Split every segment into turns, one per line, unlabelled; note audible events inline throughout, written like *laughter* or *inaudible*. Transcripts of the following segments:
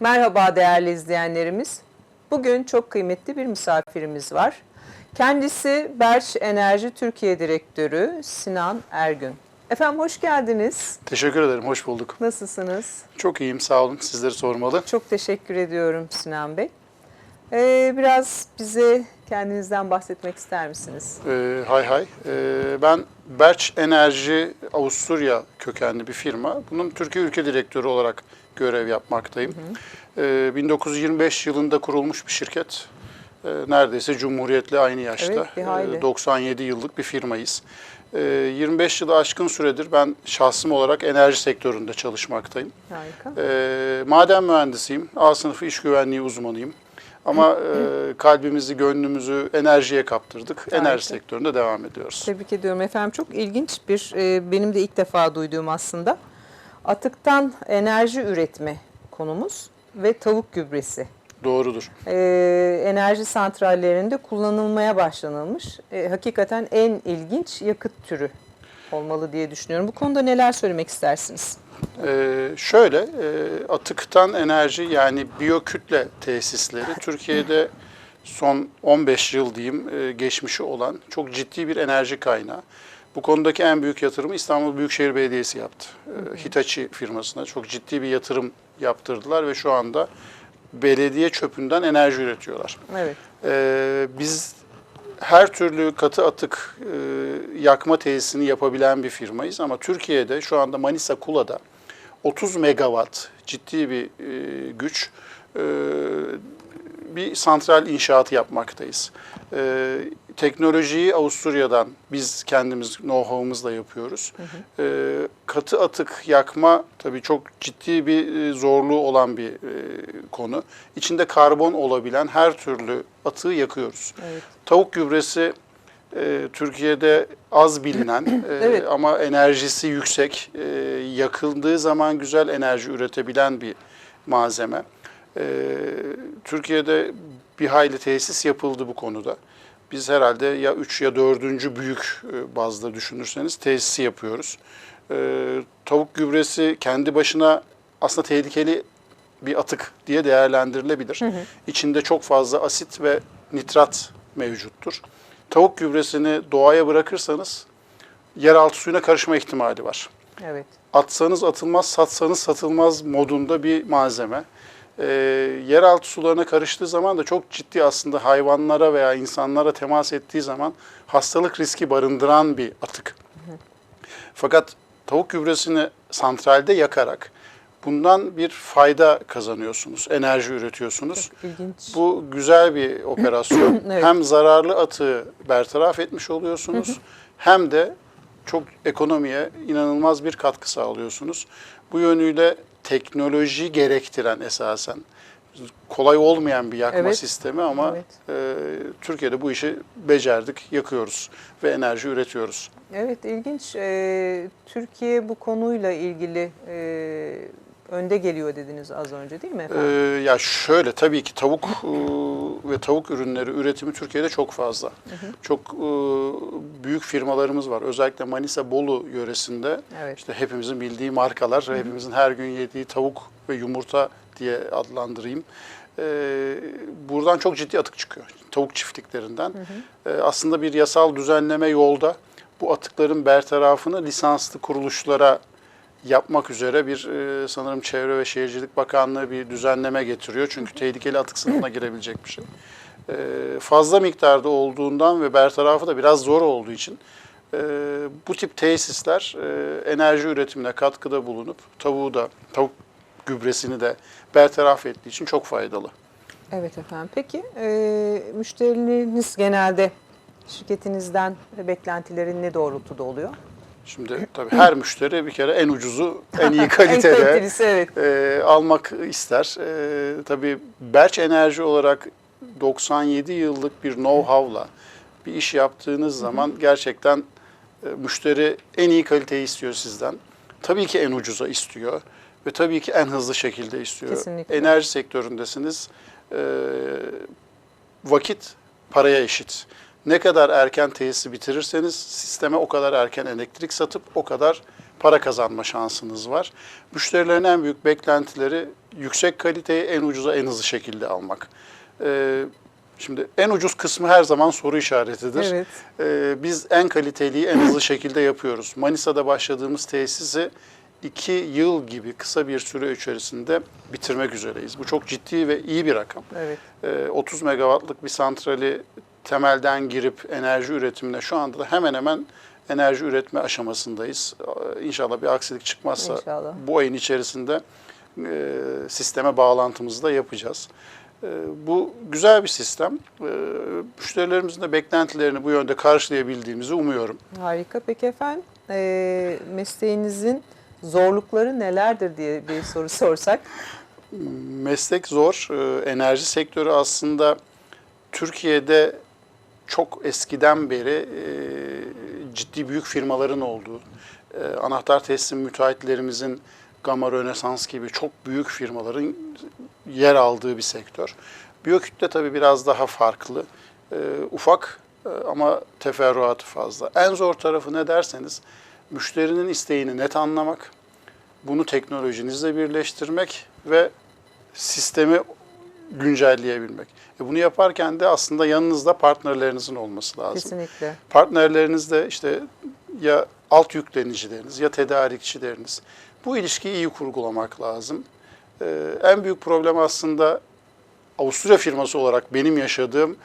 Merhaba değerli izleyenlerimiz. Bugün çok kıymetli bir misafirimiz var. Kendisi Berç Enerji Türkiye Direktörü Sinan Ergün. Efendim hoş geldiniz.
Teşekkür ederim, hoş bulduk.
Nasılsınız?
Çok iyiyim, sağ olun. Sizleri sormalı.
Çok teşekkür ediyorum Sinan Bey. Ee, biraz bize kendinizden bahsetmek ister misiniz?
Ee, hay hay. Ee, ben Berç Enerji Avusturya kökenli bir firma. Bunun Türkiye Ülke Direktörü olarak görev yapmaktayım. Ee, 1925 yılında kurulmuş bir şirket. Ee, neredeyse Cumhuriyet'le aynı yaşta.
Evet, hayli.
Ee, 97 yıllık bir firmayız. Ee, 25 yılı aşkın süredir ben şahsım olarak enerji sektöründe çalışmaktayım.
Harika.
E, maden mühendisiyim. A sınıfı iş güvenliği uzmanıyım. Ama e, kalbimizi, gönlümüzü enerjiye kaptırdık.
Harika.
Enerji sektöründe devam ediyoruz.
Tebrik ediyorum efendim. Çok ilginç bir, e, benim de ilk defa duyduğum aslında. Atıktan enerji üretme konumuz ve tavuk gübresi.
Doğrudur.
e, enerji santrallerinde kullanılmaya başlanılmış. E, hakikaten en ilginç yakıt türü olmalı diye düşünüyorum. Bu konuda neler söylemek istersiniz?
E, şöyle, e, atıktan enerji yani biyokütle tesisleri Türkiye'de son 15 yıl diyeyim e, geçmişi olan çok ciddi bir enerji kaynağı. Bu konudaki en büyük yatırımı İstanbul Büyükşehir Belediyesi yaptı. E, Hitachi firmasına çok ciddi bir yatırım yaptırdılar ve şu anda belediye çöpünden enerji üretiyorlar.
Evet.
Ee, biz her türlü katı atık e, yakma tesisini yapabilen bir firmayız ama Türkiye'de şu anda Manisa Kula'da 30 megawatt ciddi bir e, güç e, bir santral inşaatı yapmaktayız. E, teknolojiyi Avusturya'dan biz kendimiz know-how'ımızla yapıyoruz. E, katı atık yakma tabii çok ciddi bir e, zorluğu olan bir e, konu. İçinde karbon olabilen her türlü atığı yakıyoruz.
Evet.
Tavuk gübresi e, Türkiye'de az bilinen *clears throat* e,
Evet.
ama enerjisi yüksek, e, yakıldığı zaman güzel enerji üretebilen bir malzeme. E, Türkiye'de bir hayli tesis yapıldı bu konuda. Biz herhalde ya 3 ya 4. büyük e, bazda düşünürseniz tesisi yapıyoruz. E, tavuk gübresi kendi başına aslında tehlikeli bir atık diye değerlendirilebilir. İçinde çok fazla asit ve nitrat mevcuttur. Tavuk gübresini doğaya bırakırsanız yeraltı suyuna karışma ihtimali var.
Evet.
Atsanız atılmaz, satsanız satılmaz modunda bir malzeme. Ee, yeraltı sularına karıştığı zaman da çok ciddi aslında hayvanlara veya insanlara temas ettiği zaman hastalık riski barındıran bir atık. Fakat tavuk gübresini santralde yakarak bundan bir fayda kazanıyorsunuz, enerji üretiyorsunuz. Bu güzel bir operasyon. *clears throat*
Evet.
Hem zararlı atığı bertaraf etmiş oluyorsunuz hem de çok ekonomiye inanılmaz bir katkı sağlıyorsunuz. Bu yönüyle teknoloji gerektiren esasen kolay olmayan bir yakma
Evet.
sistemi ama
Evet.
e, Türkiye'de bu işi becerdik, yakıyoruz ve enerji üretiyoruz.
Evet ilginç. Ee, Türkiye bu konuyla ilgili e, önde geliyor dediniz az önce değil mi
Ee,
efendim?
ya şöyle tabii ki tavuk e, ve tavuk ürünleri üretimi Türkiye'de çok fazla. Çok e, büyük firmalarımız var. Özellikle Manisa Bolu yöresinde
Evet.
işte hepimizin bildiği markalar, hepimizin her gün yediği tavuk ve yumurta diye adlandırayım. Ee, buradan çok ciddi atık çıkıyor. Tavuk çiftliklerinden. Ee, aslında bir yasal düzenleme yolda bu atıkların bertarafını lisanslı kuruluşlara yapmak üzere bir e, sanırım Çevre ve Şehircilik Bakanlığı bir düzenleme getiriyor. Çünkü tehlikeli atık sınıfına girebilecek bir şey. E, fazla miktarda olduğundan ve bertarafı da biraz zor olduğu için e, bu tip tesisler enerji üretimine katkıda bulunup tavuğu da tavuk gübresini de bertaraf ettiği için çok faydalı.
Evet efendim. Peki e, müşterileriniz genelde şirketinizden beklentileri ne doğrultuda oluyor?
Şimdi tabii her müşteri bir kere en ucuzu, en iyi *laughs*
en
kalitede
kalitelisi evet.
e, almak ister. E, tabii Berç Enerji olarak 97 yıllık bir know-how'la bir iş yaptığınız zaman gerçekten e, müşteri en iyi kaliteyi istiyor sizden. Tabii ki en ucuza istiyor ve tabii ki en hızlı şekilde istiyor.
Kesinlikle.
Enerji sektöründesiniz. E, vakit paraya eşit. Ne kadar erken tesisi bitirirseniz sisteme o kadar erken elektrik satıp o kadar para kazanma şansınız var. Müşterilerin en büyük beklentileri yüksek kaliteyi en ucuza en hızlı şekilde almak. Ee, Şimdi en ucuz kısmı her zaman soru işaretidir.
Evet.
Ee, biz en kaliteliyi en hızlı şekilde yapıyoruz. Manisa'da başladığımız tesisi iki yıl gibi kısa bir süre içerisinde bitirmek üzereyiz. Bu çok ciddi ve iyi bir rakam.
Evet.
Ee, 30 megawattlık bir santrali temelden girip enerji üretimine şu anda da hemen hemen enerji üretme aşamasındayız. İnşallah bir aksilik çıkmazsa
İnşallah.
bu ayın içerisinde e, sisteme bağlantımızı da yapacağız. E, bu güzel bir sistem. E, müşterilerimizin de beklentilerini bu yönde karşılayabildiğimizi umuyorum.
Harika. Peki efendim e, mesleğinizin zorlukları nelerdir diye bir soru *laughs* sorsak.
Meslek zor. E, enerji sektörü aslında Türkiye'de çok eskiden beri e, ciddi büyük firmaların olduğu, e, anahtar teslim müteahhitlerimizin Gamma Rönesans gibi çok büyük firmaların yer aldığı bir sektör. Biyokütle tabii biraz daha farklı. E, ufak e, ama teferruatı fazla. En zor tarafı ne derseniz müşterinin isteğini net anlamak, bunu teknolojinizle birleştirmek ve sistemi güncelleyebilmek. E bunu yaparken de aslında yanınızda partnerlerinizin olması lazım.
Kesinlikle.
Partnerleriniz de işte ya alt yüklenicileriniz ya tedarikçileriniz. Bu ilişkiyi iyi kurgulamak lazım. Ee, en büyük problem aslında Avusturya firması olarak benim yaşadığım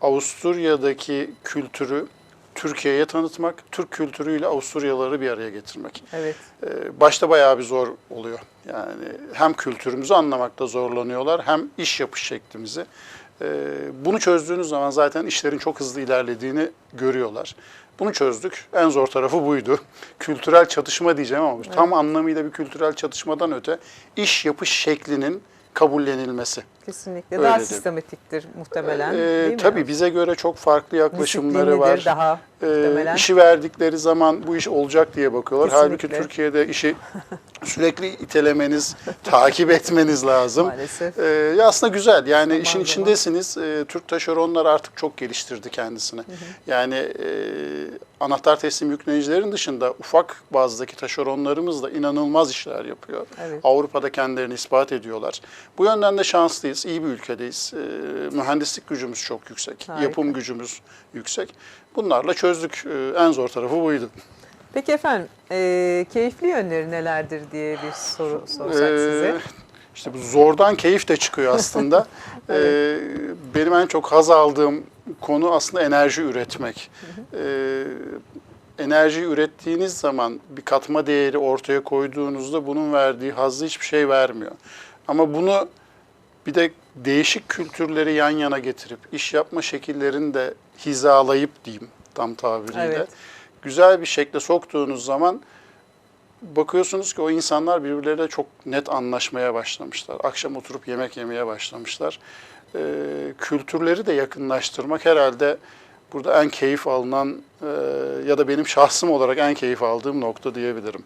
Avusturya'daki kültürü Türkiye'ye tanıtmak, Türk kültürüyle Avusturyalıları bir araya getirmek.
Evet.
Ee, başta bayağı bir zor oluyor. Yani hem kültürümüzü anlamakta zorlanıyorlar hem iş yapış şeklimizi. Ee, Bunu çözdüğünüz zaman zaten işlerin çok hızlı ilerlediğini görüyorlar. Bunu çözdük. En zor tarafı buydu. *laughs* Kültürel çatışma diyeceğim ama tam anlamıyla bir kültürel çatışmadan öte iş yapış şeklinin kabullenilmesi.
Kesinlikle.
Öyle
daha
de.
sistematiktir muhtemelen.
Ee,
değil mi?
tabii bize göre çok farklı yaklaşımları var.
daha
Ee,
muhtemelen.
işi verdikleri zaman bu iş olacak diye bakıyorlar. Halbuki
Kesinlikle.
Türkiye'de işi sürekli itelemeniz, *laughs* takip etmeniz lazım.
Maalesef.
Ee, aslında güzel. Yani
Zaman
işin içindesiniz. Ee, Türk taşeronlar artık çok geliştirdi kendisini. Yani e, anahtar teslim yüklenicilerin dışında ufak bazdaki taşeronlarımız da inanılmaz işler yapıyor.
Evet.
Avrupa'da kendilerini ispat ediyorlar. Bu yönden de şanslıyız. İyi bir ülkedeyiz. Ee, mühendislik gücümüz çok yüksek.
Harika.
Yapım gücümüz yüksek. Bunlarla çözdük. Ee, en zor tarafı buydu.
Peki efendim e, keyifli yönleri nelerdir diye bir soru sorsak
Ee,
size.
İşte bu zordan keyif de çıkıyor aslında. *laughs* Ee, benim en çok haz aldığım konu aslında enerji üretmek. Ee, enerji ürettiğiniz zaman bir katma değeri ortaya koyduğunuzda bunun verdiği hazzı hiçbir şey vermiyor. Ama bunu bir de değişik kültürleri yan yana getirip iş yapma şekillerini de hizalayıp diyeyim tam tabiriyle.
Evet.
Güzel bir şekle soktuğunuz zaman bakıyorsunuz ki o insanlar birbirleriyle çok net anlaşmaya başlamışlar. Akşam oturup yemek yemeye başlamışlar. Ee, kültürleri de yakınlaştırmak herhalde burada en keyif alınan e, ya da benim şahsım olarak en keyif aldığım nokta diyebilirim.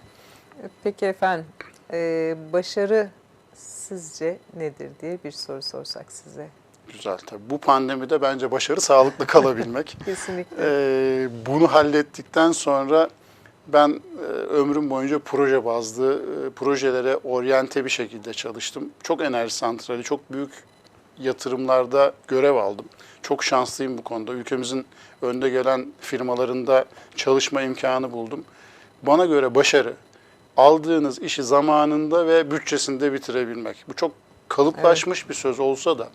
Peki efendim e, başarı sizce nedir diye bir soru sorsak size.
Güzel tabii. Bu pandemide bence başarı sağlıklı *laughs* kalabilmek.
Kesinlikle.
Ee, bunu hallettikten sonra ben e, ömrüm boyunca proje bazlı e, projelere oryante bir şekilde çalıştım. Çok enerji santrali, çok büyük yatırımlarda görev aldım. Çok şanslıyım bu konuda. Ülkemizin önde gelen firmalarında çalışma imkanı buldum. Bana göre başarı aldığınız işi zamanında ve bütçesinde bitirebilmek. Bu çok kalıplaşmış bir söz olsa da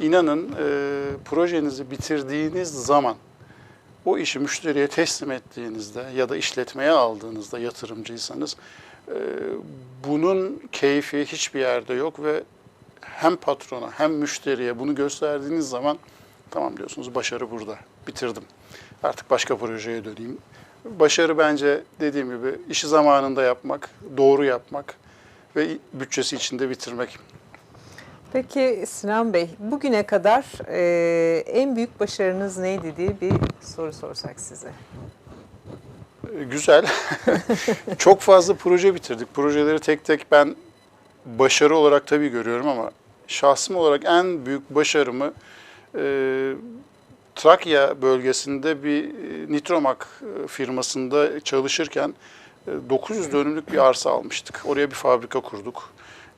inanın e, projenizi bitirdiğiniz zaman o işi müşteriye teslim ettiğinizde ya da işletmeye aldığınızda yatırımcıysanız e, bunun keyfi hiçbir yerde yok ve hem patrona hem müşteriye bunu gösterdiğiniz zaman tamam diyorsunuz başarı burada bitirdim. Artık başka projeye döneyim. Başarı bence dediğim gibi işi zamanında yapmak, doğru yapmak ve bütçesi içinde bitirmek.
Peki Sinan Bey, bugüne kadar e, en büyük başarınız neydi diye bir soru sorsak size.
Güzel. *laughs* Çok fazla proje bitirdik. Projeleri tek tek ben başarı olarak tabii görüyorum ama şahsım olarak en büyük başarımı e, Trakya bölgesinde bir e, Nitromak e, firmasında çalışırken E, 900 dönümlük bir arsa almıştık. Oraya bir fabrika kurduk.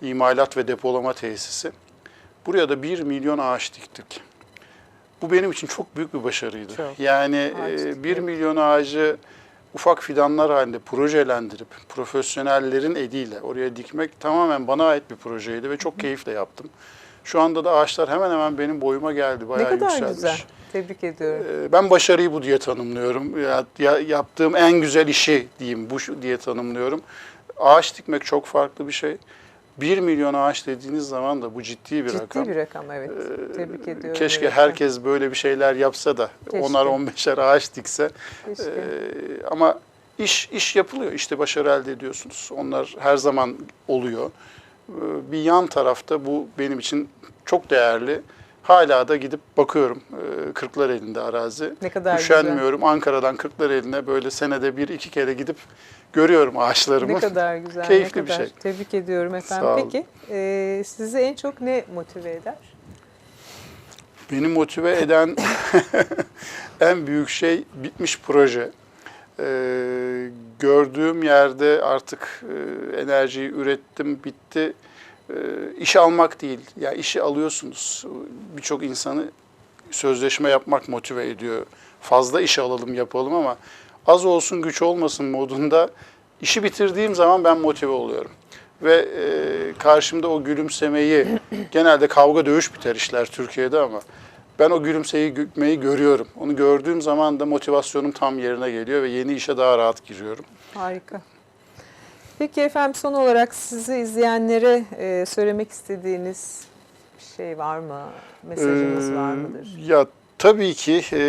İmalat ve depolama tesisi. Buraya da 1 milyon ağaç diktik. Bu benim için çok büyük bir başarıydı.
Çok.
Yani
Ağaç
e,
dikmek.
1 milyon ağacı ufak fidanlar halinde projelendirip profesyonellerin eliyle oraya dikmek tamamen bana ait bir projeydi ve çok keyifle yaptım. Şu anda da ağaçlar hemen hemen benim boyuma geldi.
Ne
Bayağı
kadar
yükselmiş.
güzel. Tebrik ediyorum.
Ee, Ben başarıyı bu diye tanımlıyorum. Ya, ya- yaptığım en güzel işi diyeyim bu diye tanımlıyorum. Ağaç dikmek çok farklı bir şey. 1 milyon ağaç dediğiniz zaman da bu ciddi bir
Ciddi
rakam.
bir rakam evet. Tebrik ediyorum.
Keşke herkes böyle bir şeyler yapsa da
Keşke.
onar 15'er ağaç dikse.
Keşke.
Ee, ama iş iş yapılıyor. İşte başarı elde ediyorsunuz. Onlar her zaman oluyor. Ee, bir yan tarafta bu benim için çok değerli. Hala da gidip bakıyorum. Ee, Kırklar elinde arazi.
Ne kadar güzel.
Üşenmiyorum. Ankara'dan Kırklar eline böyle senede bir iki kere gidip görüyorum ağaçlarımı.
Ne kadar güzel. *laughs*
Keyifli
ne
bir
kadar.
şey.
Tebrik ediyorum efendim.
Sağ olun.
Peki e, sizi en çok ne motive eder?
Beni motive eden *laughs* en büyük şey bitmiş proje. Ee, gördüğüm yerde artık e, enerjiyi ürettim, bitti. Ee, iş almak değil. Ya işi alıyorsunuz. Birçok insanı sözleşme yapmak motive ediyor. Fazla iş alalım, yapalım ama az olsun, güç olmasın modunda işi bitirdiğim zaman ben motive oluyorum. Ve e, karşımda o gülümsemeyi, *clears throat* genelde kavga dövüş biter işler Türkiye'de ama ben o gülümseyi gülmeyi görüyorum. Onu gördüğüm zaman da motivasyonum tam yerine geliyor ve yeni işe daha rahat giriyorum.
Harika. Peki efendim son olarak sizi izleyenlere e, söylemek istediğiniz bir şey var mı? Mesajınız var mıdır?
Ya tabii ki e,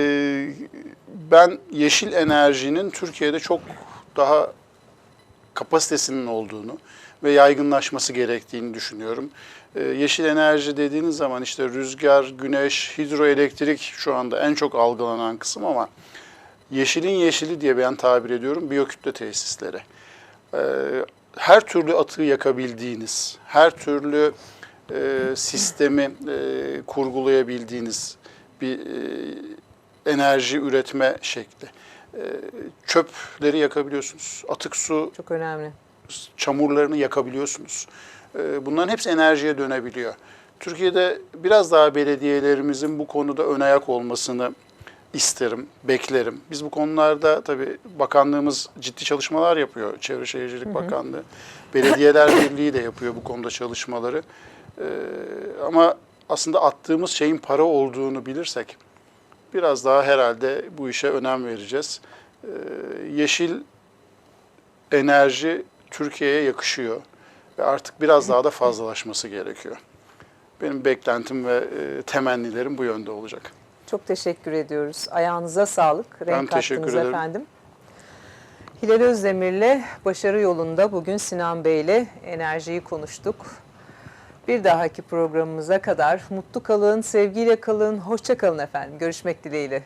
ben yeşil enerjinin Türkiye'de çok daha kapasitesinin olduğunu ve yaygınlaşması gerektiğini düşünüyorum. Yeşil enerji dediğiniz zaman işte rüzgar, güneş, hidroelektrik şu anda en çok algılanan kısım ama yeşilin yeşili diye ben tabir ediyorum biyokütle tesisleri. E, her türlü atığı yakabildiğiniz, her türlü e, sistemi e, kurgulayabildiğiniz bir e, enerji üretme şekli. E, çöpleri yakabiliyorsunuz. Atık su
Çok önemli.
çamurlarını yakabiliyorsunuz. E, bunların hepsi enerjiye dönebiliyor. Türkiye'de biraz daha belediyelerimizin bu konuda ön ayak olmasını isterim, beklerim. Biz bu konularda tabii bakanlığımız ciddi çalışmalar yapıyor. Çevre Şehircilik Bakanlığı. Belediyeler Birliği de yapıyor bu konuda çalışmaları. Ee, ama aslında attığımız şeyin para olduğunu bilirsek biraz daha herhalde bu işe önem vereceğiz. Ee, yeşil enerji Türkiye'ye yakışıyor ve artık biraz daha da fazlalaşması gerekiyor. Benim beklentim ve e, temennilerim bu yönde olacak.
Çok teşekkür ediyoruz. Ayağınıza sağlık. Renk
Ben teşekkür ederim.
efendim. Hilal Özdemir'le başarı yolunda bugün Sinan Bey'le enerjiyi konuştuk. Bir dahaki programımıza kadar mutlu kalın, sevgiyle kalın, hoşça kalın efendim. Görüşmek dileğiyle.